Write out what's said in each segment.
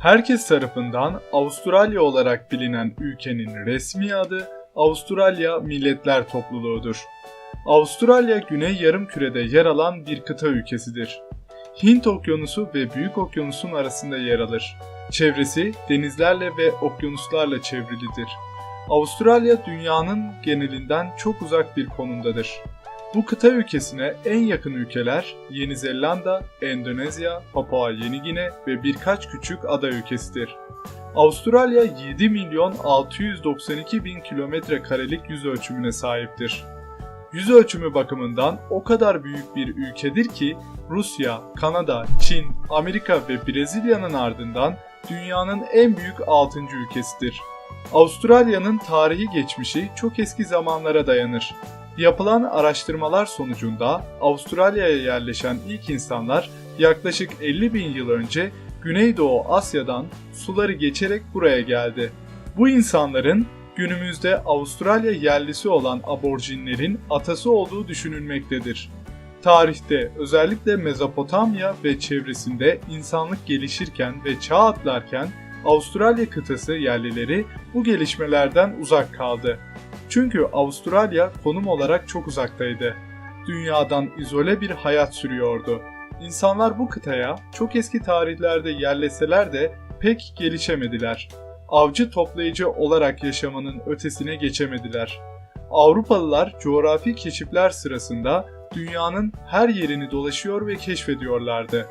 Herkes tarafından Avustralya olarak bilinen ülkenin resmi adı Avustralya Milletler Topluluğu'dur. Avustralya Güney Yarımküre'de yer alan bir kıta ülkesidir. Hint Okyanusu ve Büyük Okyanus'un arasında yer alır. Çevresi denizlerle ve okyanuslarla çevrilidir. Avustralya dünyanın genelinden çok uzak bir konumdadır. Bu kıta ülkesine en yakın ülkeler Yeni Zelanda, Endonezya, Papua Yeni Gine ve birkaç küçük ada ülkesidir. Avustralya 7 milyon 692 bin kilometre karelik yüz ölçümüne sahiptir. Yüz ölçümü bakımından o kadar büyük bir ülkedir ki Rusya, Kanada, Çin, Amerika ve Brezilya'nın ardından dünyanın en büyük 6. ülkesidir. Avustralya'nın tarihi geçmişi çok eski zamanlara dayanır. Yapılan araştırmalar sonucunda Avustralya'ya yerleşen ilk insanlar yaklaşık 50 bin yıl önce Güneydoğu Asya'dan suları geçerek buraya geldi. Bu insanların günümüzde Avustralya yerlisi olan aborjinlerin atası olduğu düşünülmektedir. Tarihte özellikle Mezopotamya ve çevresinde insanlık gelişirken ve çağ atlarken Avustralya kıtası yerlileri bu gelişmelerden uzak kaldı. Çünkü Avustralya konum olarak çok uzaktaydı. Dünyadan izole bir hayat sürüyordu. İnsanlar bu kıtaya çok eski tarihlerde yerleseler de pek gelişemediler. Avcı toplayıcı olarak yaşamanın ötesine geçemediler. Avrupalılar coğrafi keşifler sırasında dünyanın her yerini dolaşıyor ve keşfediyorlardı.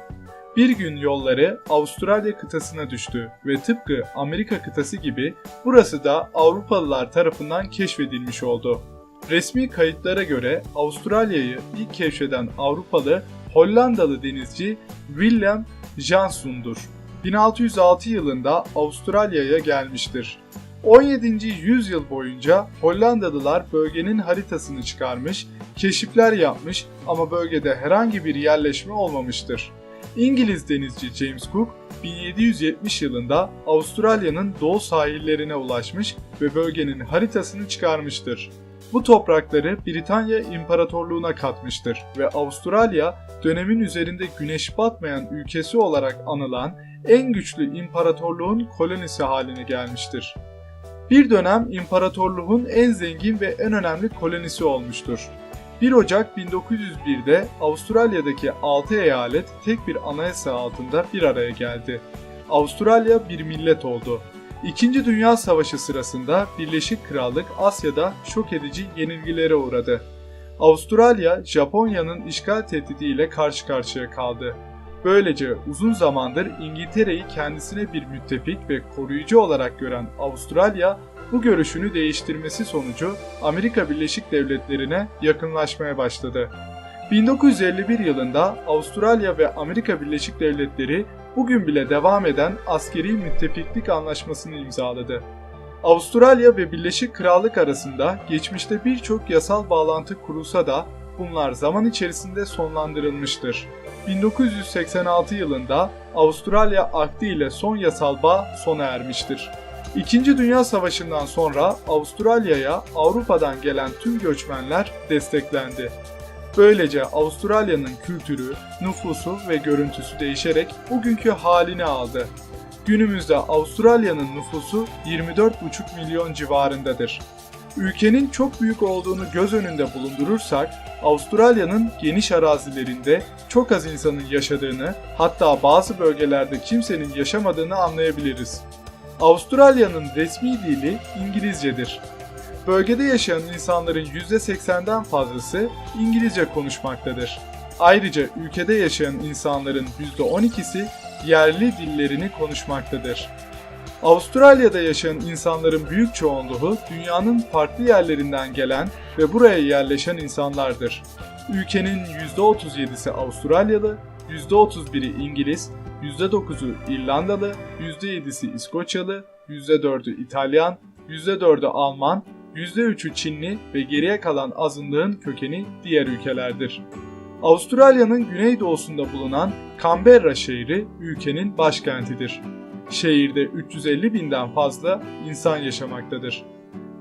Bir gün yolları Avustralya kıtasına düştü ve tıpkı Amerika kıtası gibi burası da Avrupalılar tarafından keşfedilmiş oldu. Resmi kayıtlara göre Avustralya'yı ilk keşfeden Avrupalı Hollandalı denizci Willem Janssen'dur. 1606 yılında Avustralya'ya gelmiştir. 17. yüzyıl boyunca Hollandalılar bölgenin haritasını çıkarmış, keşifler yapmış ama bölgede herhangi bir yerleşme olmamıştır. İngiliz denizci James Cook 1770 yılında Avustralya'nın doğu sahillerine ulaşmış ve bölgenin haritasını çıkarmıştır. Bu toprakları Britanya İmparatorluğu'na katmıştır ve Avustralya dönemin üzerinde güneş batmayan ülkesi olarak anılan en güçlü imparatorluğun kolonisi haline gelmiştir. Bir dönem imparatorluğun en zengin ve en önemli kolonisi olmuştur. 1 Ocak 1901'de Avustralya'daki 6 eyalet tek bir anayasa altında bir araya geldi. Avustralya bir millet oldu. İkinci Dünya Savaşı sırasında Birleşik Krallık Asya'da şok edici yenilgilere uğradı. Avustralya, Japonya'nın işgal tehdidiyle karşı karşıya kaldı. Böylece uzun zamandır İngiltere'yi kendisine bir müttefik ve koruyucu olarak gören Avustralya, bu görüşünü değiştirmesi sonucu Amerika Birleşik Devletleri'ne yakınlaşmaya başladı. 1951 yılında Avustralya ve Amerika Birleşik Devletleri bugün bile devam eden askeri müttefiklik anlaşmasını imzaladı. Avustralya ve Birleşik Krallık arasında geçmişte birçok yasal bağlantı kurulsa da bunlar zaman içerisinde sonlandırılmıştır. 1986 yılında Avustralya Akdi ile son yasal bağ sona ermiştir. İkinci Dünya Savaşı'ndan sonra Avustralya'ya Avrupa'dan gelen tüm göçmenler desteklendi. Böylece Avustralya'nın kültürü, nüfusu ve görüntüsü değişerek bugünkü halini aldı. Günümüzde Avustralya'nın nüfusu 24,5 milyon civarındadır. Ülkenin çok büyük olduğunu göz önünde bulundurursak, Avustralya'nın geniş arazilerinde çok az insanın yaşadığını, hatta bazı bölgelerde kimsenin yaşamadığını anlayabiliriz. Avustralya'nın resmi dili İngilizcedir. Bölgede yaşayan insanların %80'den fazlası İngilizce konuşmaktadır. Ayrıca ülkede yaşayan insanların %12'si yerli dillerini konuşmaktadır. Avustralya'da yaşayan insanların büyük çoğunluğu dünyanın farklı yerlerinden gelen ve buraya yerleşen insanlardır. Ülkenin %37'si Avustralyalı, %31'i İngiliz, %9'u İrlandalı, %7'si İskoçyalı, %4'ü İtalyan, %4'ü Alman, %3'ü Çinli ve geriye kalan azınlığın kökeni diğer ülkelerdir. Avustralya'nın güneydoğusunda bulunan Canberra şehri ülkenin başkentidir. Şehirde 350 binden fazla insan yaşamaktadır.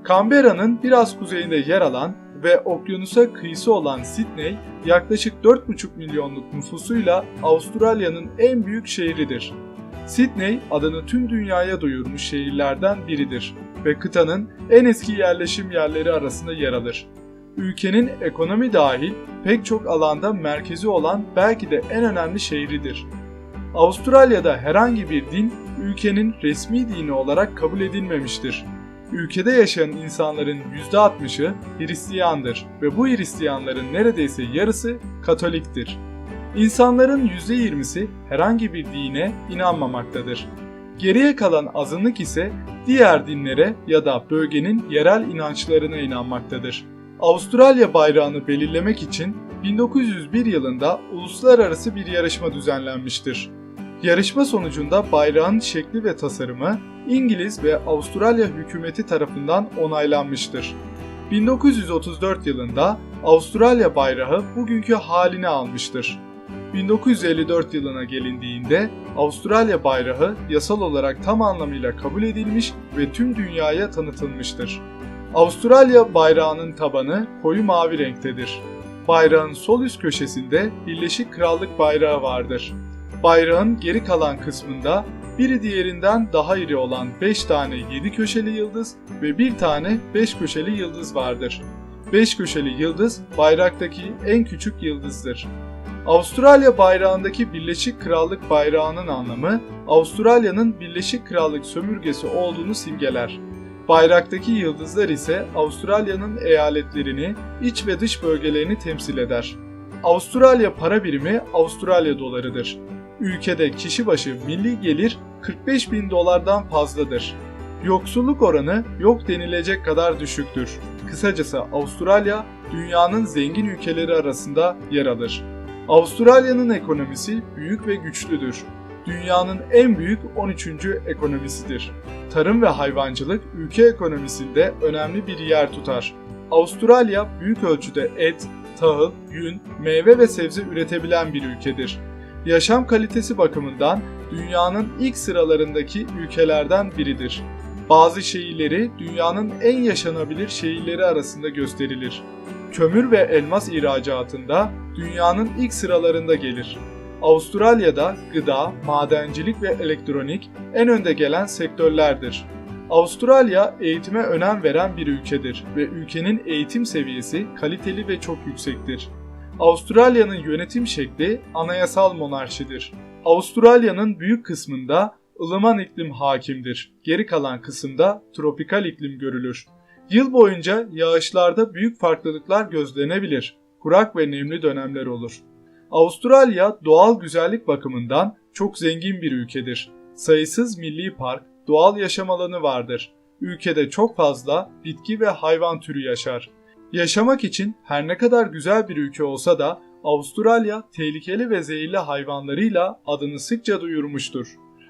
Canberra'nın biraz kuzeyinde yer alan ve okyanusa kıyısı olan Sydney yaklaşık 4,5 milyonluk nüfusuyla Avustralya'nın en büyük şehridir. Sydney adını tüm dünyaya duyurmuş şehirlerden biridir ve kıtanın en eski yerleşim yerleri arasında yer alır. Ülkenin ekonomi dahil pek çok alanda merkezi olan belki de en önemli şehridir. Avustralya'da herhangi bir din ülkenin resmi dini olarak kabul edilmemiştir. Ülkede yaşayan insanların %60'ı Hristiyandır ve bu Hristiyanların neredeyse yarısı Katoliktir. İnsanların %20'si herhangi bir dine inanmamaktadır. Geriye kalan azınlık ise diğer dinlere ya da bölgenin yerel inançlarına inanmaktadır. Avustralya bayrağını belirlemek için 1901 yılında uluslararası bir yarışma düzenlenmiştir. Yarışma sonucunda bayrağın şekli ve tasarımı İngiliz ve Avustralya hükümeti tarafından onaylanmıştır. 1934 yılında Avustralya bayrağı bugünkü halini almıştır. 1954 yılına gelindiğinde Avustralya bayrağı yasal olarak tam anlamıyla kabul edilmiş ve tüm dünyaya tanıtılmıştır. Avustralya bayrağının tabanı koyu mavi renktedir. Bayrağın sol üst köşesinde Birleşik Krallık bayrağı vardır. Bayrağın geri kalan kısmında biri diğerinden daha iri olan 5 tane 7 köşeli yıldız ve bir tane 5 köşeli yıldız vardır. 5 köşeli yıldız bayraktaki en küçük yıldızdır. Avustralya bayrağındaki Birleşik Krallık bayrağının anlamı Avustralya'nın Birleşik Krallık sömürgesi olduğunu simgeler. Bayraktaki yıldızlar ise Avustralya'nın eyaletlerini, iç ve dış bölgelerini temsil eder. Avustralya para birimi Avustralya dolarıdır. Ülkede kişi başı milli gelir 45 bin dolardan fazladır. Yoksulluk oranı yok denilecek kadar düşüktür. Kısacası Avustralya dünyanın zengin ülkeleri arasında yer alır. Avustralya'nın ekonomisi büyük ve güçlüdür. Dünyanın en büyük 13. ekonomisidir. Tarım ve hayvancılık ülke ekonomisinde önemli bir yer tutar. Avustralya büyük ölçüde et, tahıl, yün, meyve ve sebze üretebilen bir ülkedir. Yaşam kalitesi bakımından dünyanın ilk sıralarındaki ülkelerden biridir. Bazı şehirleri dünyanın en yaşanabilir şehirleri arasında gösterilir. Kömür ve elmas ihracatında dünyanın ilk sıralarında gelir. Avustralya'da gıda, madencilik ve elektronik en önde gelen sektörlerdir. Avustralya eğitime önem veren bir ülkedir ve ülkenin eğitim seviyesi kaliteli ve çok yüksektir. Avustralya'nın yönetim şekli anayasal monarşidir. Avustralya'nın büyük kısmında ılıman iklim hakimdir. Geri kalan kısımda tropikal iklim görülür. Yıl boyunca yağışlarda büyük farklılıklar gözlenebilir. Kurak ve nemli dönemler olur. Avustralya doğal güzellik bakımından çok zengin bir ülkedir. Sayısız milli park, doğal yaşam alanı vardır. Ülkede çok fazla bitki ve hayvan türü yaşar. Yaşamak için her ne kadar güzel bir ülke olsa da Avustralya tehlikeli ve zehirli hayvanlarıyla adını sıkça duyurmuştur.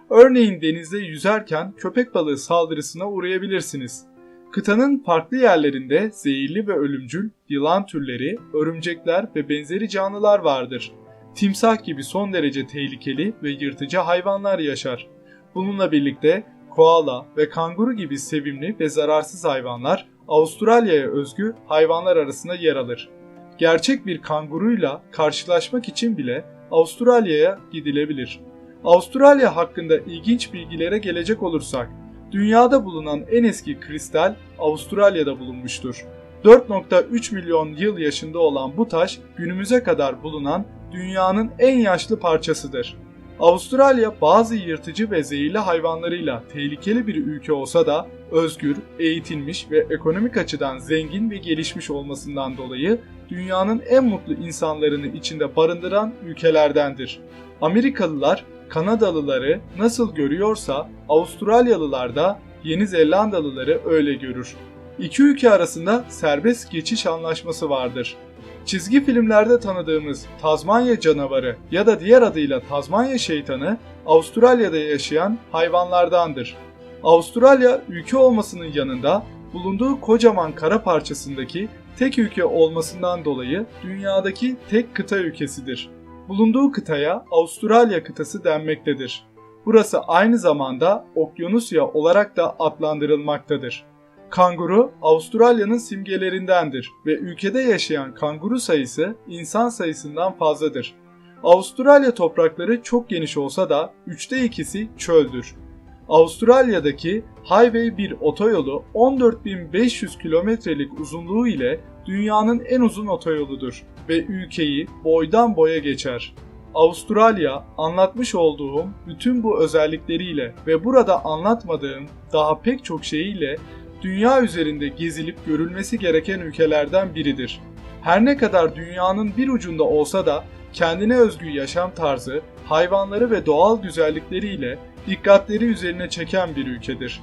Örneğin denizde yüzerken köpek balığı saldırısına uğrayabilirsiniz. Kıtanın farklı yerlerinde zehirli ve ölümcül yılan türleri, örümcekler ve benzeri canlılar vardır. Timsah gibi son derece tehlikeli ve yırtıcı hayvanlar yaşar. Bununla birlikte koala ve kanguru gibi sevimli ve zararsız hayvanlar Avustralya'ya özgü hayvanlar arasında yer alır. Gerçek bir kanguruyla karşılaşmak için bile Avustralya'ya gidilebilir. Avustralya hakkında ilginç bilgilere gelecek olursak, dünyada bulunan en eski kristal Avustralya'da bulunmuştur. 4.3 milyon yıl yaşında olan bu taş günümüze kadar bulunan dünyanın en yaşlı parçasıdır. Avustralya bazı yırtıcı ve zehirli hayvanlarıyla tehlikeli bir ülke olsa da özgür, eğitilmiş ve ekonomik açıdan zengin ve gelişmiş olmasından dolayı dünyanın en mutlu insanlarını içinde barındıran ülkelerdendir. Amerikalılar Kanadalıları nasıl görüyorsa Avustralyalılar da Yeni Zelandalıları öyle görür. İki ülke arasında serbest geçiş anlaşması vardır. Çizgi filmlerde tanıdığımız Tazmanya canavarı ya da diğer adıyla Tazmanya şeytanı Avustralya'da yaşayan hayvanlardandır. Avustralya ülke olmasının yanında bulunduğu kocaman kara parçasındaki tek ülke olmasından dolayı dünyadaki tek kıta ülkesidir. Bulunduğu kıtaya Avustralya kıtası denmektedir. Burası aynı zamanda Okyanusya olarak da adlandırılmaktadır. Kanguru Avustralya'nın simgelerindendir ve ülkede yaşayan kanguru sayısı insan sayısından fazladır. Avustralya toprakları çok geniş olsa da üçte ikisi çöldür. Avustralya'daki Highway 1 otoyolu 14.500 kilometrelik uzunluğu ile dünyanın en uzun otoyoludur ve ülkeyi boydan boya geçer. Avustralya anlatmış olduğum bütün bu özellikleriyle ve burada anlatmadığım daha pek çok şeyiyle dünya üzerinde gezilip görülmesi gereken ülkelerden biridir. Her ne kadar dünyanın bir ucunda olsa da kendine özgü yaşam tarzı, hayvanları ve doğal güzellikleriyle dikkatleri üzerine çeken bir ülkedir.